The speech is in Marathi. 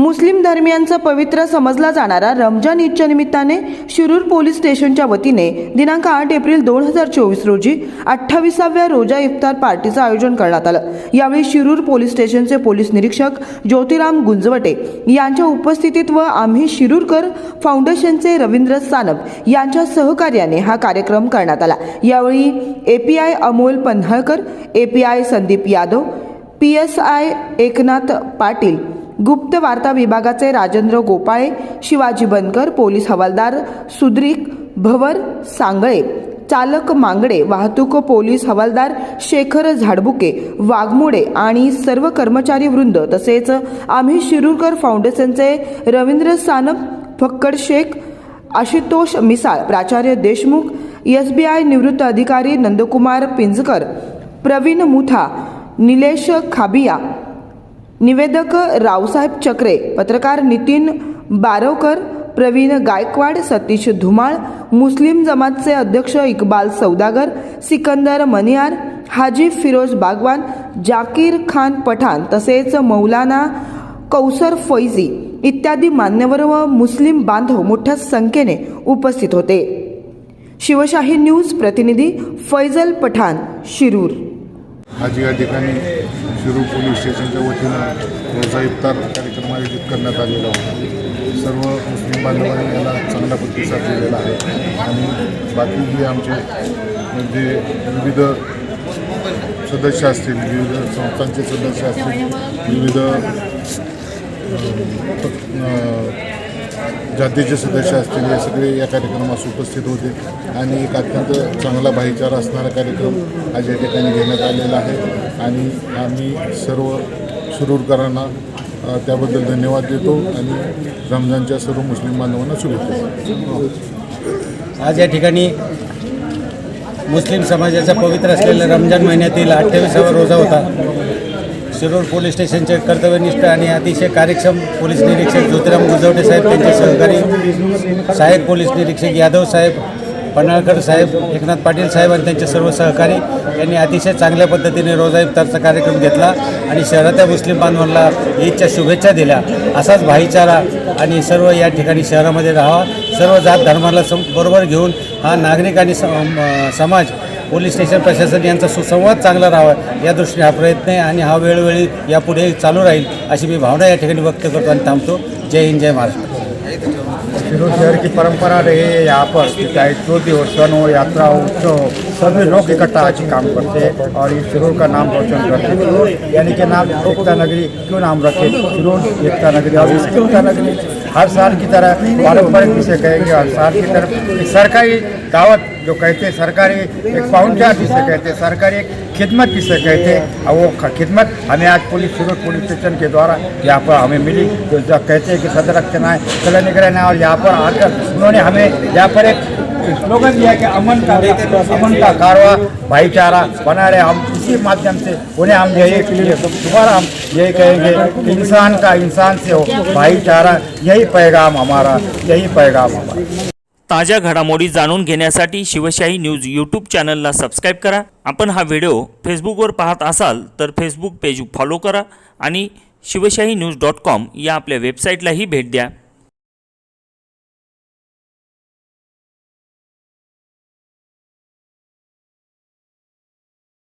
मुस्लिम धर्मियांचा पवित्र समजला जाणारा रमजान ईदच्या निमित्ताने शिरूर पोलीस स्टेशनच्या वतीने दिनांक आठ एप्रिल दोन हजार चोवीस रोजी अठ्ठावीसाव्या रोजा इफ्तार पार्टीचं आयोजन करण्यात आलं. यावेळी शिरूर पोलीस स्टेशनचे पोलीस निरीक्षक ज्योतिराम गुंजवटे यांच्या उपस्थितीत व आम्ही शिरूरकर फाउंडेशनचे रवींद्र सानप यांच्या सहकार्याने हा कार्यक्रम करण्यात आला. यावेळी API Amol Panhalkar API Sandeep Yadav P S I Eknath Patil गुप्त वार्ता विभागाचे राजेंद्र गोपाळे शिवाजी बनकर पोलीस हवालदार सुद्रिक भवर सांगळे चालक मांगडे वाहतूक पोलीस हवालदार शेखर झाडबुके वाघमोडे आणि सर्व कर्मचारी वृंद तसेच आम्ही शिरूरकर फाउंडेशनचे रवींद्र सानप फक्कड शेख आशुतोष मिसाळ प्राचार्य देशमुख एस बी आय निवृत्त अधिकारी नंदकुमार पिंजकर प्रवीण मुथा निलेश खाबिया निवेदक रावसाहेब चक्रे पत्रकार नितीन बारवकर प्रवीण गायकवाड सतीश धुमाळ मुस्लिम जमातचे अध्यक्ष इक्बाल सौदागर सिकंदर मनियार हाजी फिरोज बागवान जाकीर खान पठाण तसेच मौलाना कौसर फैजी इत्यादी मान्यवर व मुस्लिम बांधव मोठ्या संख्येने उपस्थित होते. शिवशाही न्यूज प्रतिनिधी फैजल पठाण शिरूर. आज या ठिकाणी शिरूर पोलीस स्टेशनच्या वतीनं रोजा इफ्तार कार्यक्रम आयोजित करण्यात आलेला होता. सर्व मुस्लिम बांधवांनी याला चांगला प्रतिसाद दिलेला आहे. आणि बाकी जे आमचे म्हणजे विविध सदस्य असतील विविध संस्थांचे सदस्य असतील विविध जातीचे सदस्य असतील हे सगळे या कार्यक्रमास उपस्थित होते आणि एक अत्यंत चांगला भाईचारा असणारा कार्यक्रम आज या ठिकाणी घेण्यात आलेला आहे. आणि आम्ही सर्व सुरूरकरांना त्याबद्दल धन्यवाद देतो आणि रमजानच्या सर्व मुस्लिम बांधवांना शुभेच्छा आज या ठिकाणी मुस्लिम समाजाचा पवित्र असलेल्या रमजान महिन्यातील अठ्ठावीसावा रोजा होता. शिरूर पोलीस स्टेशनचे कर्तव्यनिष्ठ आणि अतिशय कार्यक्षम पोलीस निरीक्षक ज्योतिराम गुजवटे साहेब त्यांचे सहकारी साहेब पोलीस निरीक्षक यादव साहेब पन्हाळकर साहेब एकनाथ पाटील साहेब आणि त्यांचे सर्व सहकारी यांनी अतिशय चांगल्या पद्धतीने रोजा इफ्तारचा कार्यक्रम घेतला आणि शहरातल्या मुस्लिम बांधवांना ईदच्या शुभेच्छा दिल्या. असाच भाईचारा आणि सर्व या ठिकाणी शहरामध्ये राहावा. सर्व जात धर्माला सम बरोबर घेऊन हा नागरिक आणि समाज पोलीस स्टेशन प्रशासन यांचा सुसंवाद चांगला राहावा या दृष्टीने हा प्रयत्न आहे आणि हा वेळोवेळी यापुढे चालू राहील अशी मी भावना या ठिकाणी व्यक्त करतो आणि थांबतो. जय हिंद जय महाराष्ट्र. शिरूर शहर की परंपरा रही है यहाँ पर चाहे जो दिवसन हो यात्रा हो उत्सव हो सभी लोग इकट्ठा आज काम करते हैं और ये शिरूर का नाम रोशन करते हैं। यानी कि नाम एकता नगरी क्यों नाम रखे? शिरूर एकता नगरी और इस एकता नगरी हर साल की तरह पारंपरिक जिसे कहेंगे हर साल की तरह। एक सरकारी दावत जो कहते हैं सरकारी एक पाउंचार जिसे कहते हैं सरकारी एक खिदमत जिसे कहते हैं और वो खिदमत हमें आज पुलिस सूरत पुलिस स्टेशन के द्वारा यहाँ पर हमें मिली। जो कहते हैं कि सदर रखना है कलर निगरानी और यहाँ पर आकर उन्होंने हमें यहाँ पर एक स्लोगन दिया कि अमन का अमन का कारवा भाईचारा बना रहे हम इसी माध्यम से उन्हें हम यही ये दोबारा हम यही कहेंगे कि इंसान का इंसान से हो भाईचारा यही पैगाम हमारा यही पैगाम हमारा। ताज्या घडामोडी जाणून घेण्यासाठी शिवशाही न्यूज यूट्यूब चॅनलला सबस्क्राईब करा. आपण हा व्हिडिओ फेसबुकवर पाहत असाल तर फेसबुक पेज फॉलो करा आणि शिवशाही न्यूज डॉट कॉम या आपल्या वेबसाईटलाही भेट द्या.